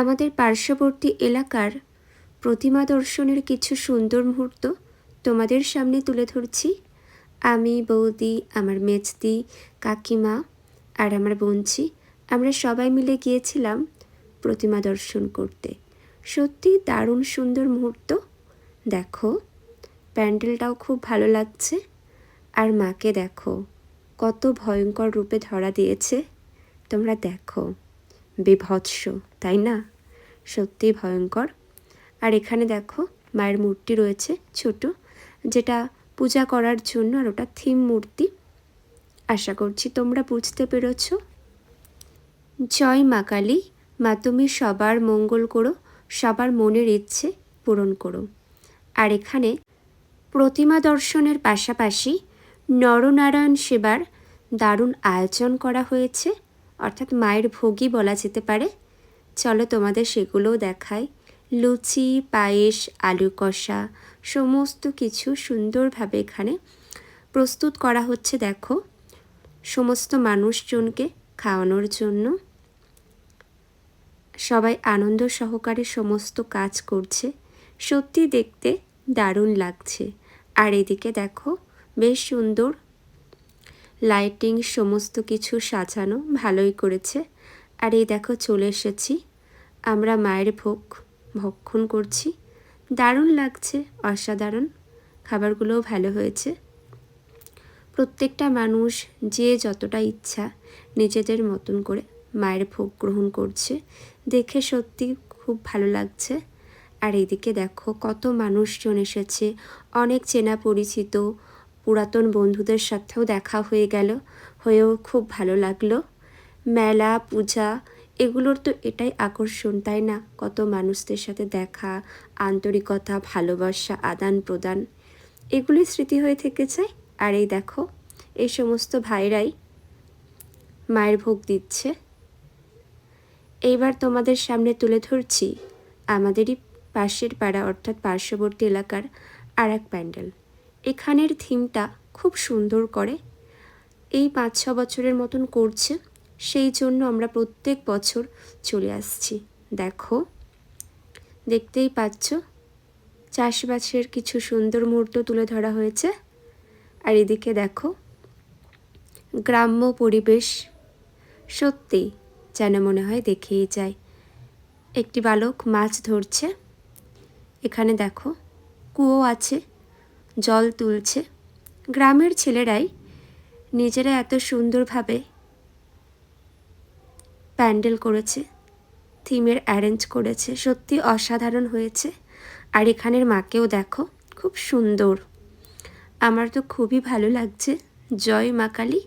আমাদের পার্শ্ববর্তী এলাকার প্রতিমা দর্শনের কিছু সুন্দর মুহূর্ত তোমাদের সামনে তুলে ধরছি। আমি বৌদি, আমার মেজদি, কাকিমা আর আমার বোনছি আমরা সবাই মিলে গিয়েছিলাম প্রতিমা দর্শন করতে। সত্যি দারুণ সুন্দর মুহূর্ত। দেখো, প্যান্ডেলটাও খুব ভালো লাগছে। আর মাকে দেখো, কত ভয়ঙ্কর রূপে ধরা দিয়েছে। তোমরা দেখো। বিভৎস, তাই না? সত্যিই ভয়ঙ্কর। আর এখানে দেখো, মায়ের মূর্তি রয়েছে ছোট, যেটা পূজা করার জন্য আর ওটা থিম মূর্তি। আশা করছি তোমরা বুঝতে পেরেছ। জয় মা কালী, মা তুমি সবার মঙ্গল করো, সবার মনের ইচ্ছে পূরণ করো। আর এখানে প্রতিমা দর্শনের পাশাপাশি নরনারায়ণ সেবার দারুণ আয়োজন করা হয়েছে। অর্থাৎ মায়ের ভোগই বলা যেতে পারে। চলো তোমাদের সেগুলোও দেখাই। লুচি, পায়েস আলু কষা, সমস্ত কিছু সুন্দরভাবে এখানে প্রস্তুত করা হচ্ছে, দেখো। সমস্ত মানুষজনকে খাওয়ানোর জন্য। সবাই আনন্দ সহকারে সমস্ত কাজ করছে। সত্যি দেখতে দারুণ লাগছে। আর এদিকে দেখো, বেশ সুন্দর লাইটিং সমস্ত কিছু সাজানো ভালোই করেছে। আর এই দেখো চলে এসেছি। আমরা মায়ের ভোগ ভক্ষণ করছি। দারুণ লাগছে, অসাধারণ। খাবারগুলোও ভালো হয়েছে। প্রত্যেকটা মানুষ যে যতটা ইচ্ছা নিজেদের মতন করে মায়ের ভোগ গ্রহণ করছে। দেখে সত্যি খুব ভালো লাগছে। আর এদিকে দেখো কত মানুষজন এসেছে। অনেক চেনা পরিচিত পুরাতন বন্ধুদের সাথেও দেখা হয়ে গেল, হয়েও খুব ভালো লাগল। মেলা, পূজা, এগুলোর তো এটাই আকর্ষণ, তাই না? কত মানুষদের সাথে দেখা, আন্তরিকতা, ভালোবাসা আদান প্রদান এগুলি স্মৃতি হয়ে থেকে যায় আর এই দেখো, এই সমস্ত ভাইরাই মায়ের ভোগ দিচ্ছে। এইবার তোমাদের সামনে তুলে ধরছি আমাদেরই পাশের পাড়া, অর্থাৎ পার্শ্ববর্তী এলাকার আর এক প্যান্ডেল। এখানের থিমটা খুব সুন্দর করে। এই পাঁচ ছ বছরের মতন করছে, সেই জন্য আমরা প্রত্যেক বছর চলে আসছি। দেখো, দেখতেই পাচ্ছ, চাষবাসের কিছু সুন্দর মুহূর্ত তুলে ধরা হয়েছে। আর এদিকে দেখো, গ্রাম্য পরিবেশ সত্যি যেন মনে হয় দেখেই যায়। একটি বালক মাছ ধরছে। এখানে দেখো, কুয়ো আছে। জল তুলছে। গ্রামের ছেলেরাই নিজেরা এত সুন্দরভাবে প্যান্ডেল করেছে, থিমের অ্যারেঞ্জ করেছে, সত্যি অসাধারণ হয়েছে। আর এখানের মাকেও দেখো, খুব সুন্দর। আমার তো খুবই ভালো লাগছে। জয় মা কালী।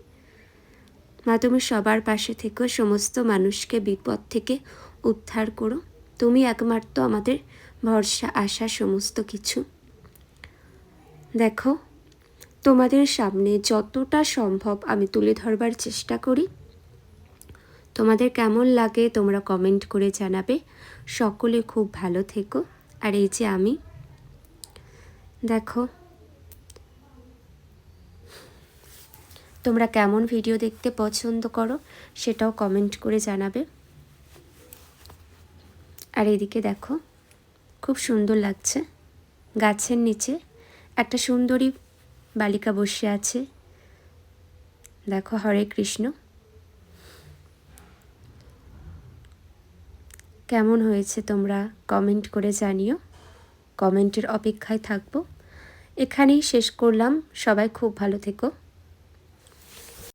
মা, তুমি সবার পাশে থেকো, সমস্ত মানুষকে বিপদ থেকে উদ্ধার করো। তুমি একমাত্র আমাদের ভরসা, আশা, সমস্ত কিছু। দেখো, তোমাদের সামনে যতটা সম্ভব আমি তুলে ধরবার চেষ্টা করি। তোমাদের কেমন লাগে তোমরা কমেন্ট করে জানাবে। সকলে খুব ভালো থেকো। আর এই যে আমি, দেখো, তোমরা কেমন ভিডিও দেখতে পছন্দ করো সেটাও কমেন্ট করে জানাবে। আর এদিকে দেখো, খুব সুন্দর লাগছে গাছের নিচে। একটা সুন্দরী বালিকা বসে আছে। দেখো, হরে কৃষ্ণ। কেমন হয়েছে তোমরা কমেন্ট করে জানিও। কমেন্টের অপেক্ষায় থাকব। এখানেই শেষ করলাম। সবাই খুব ভালো থেকো।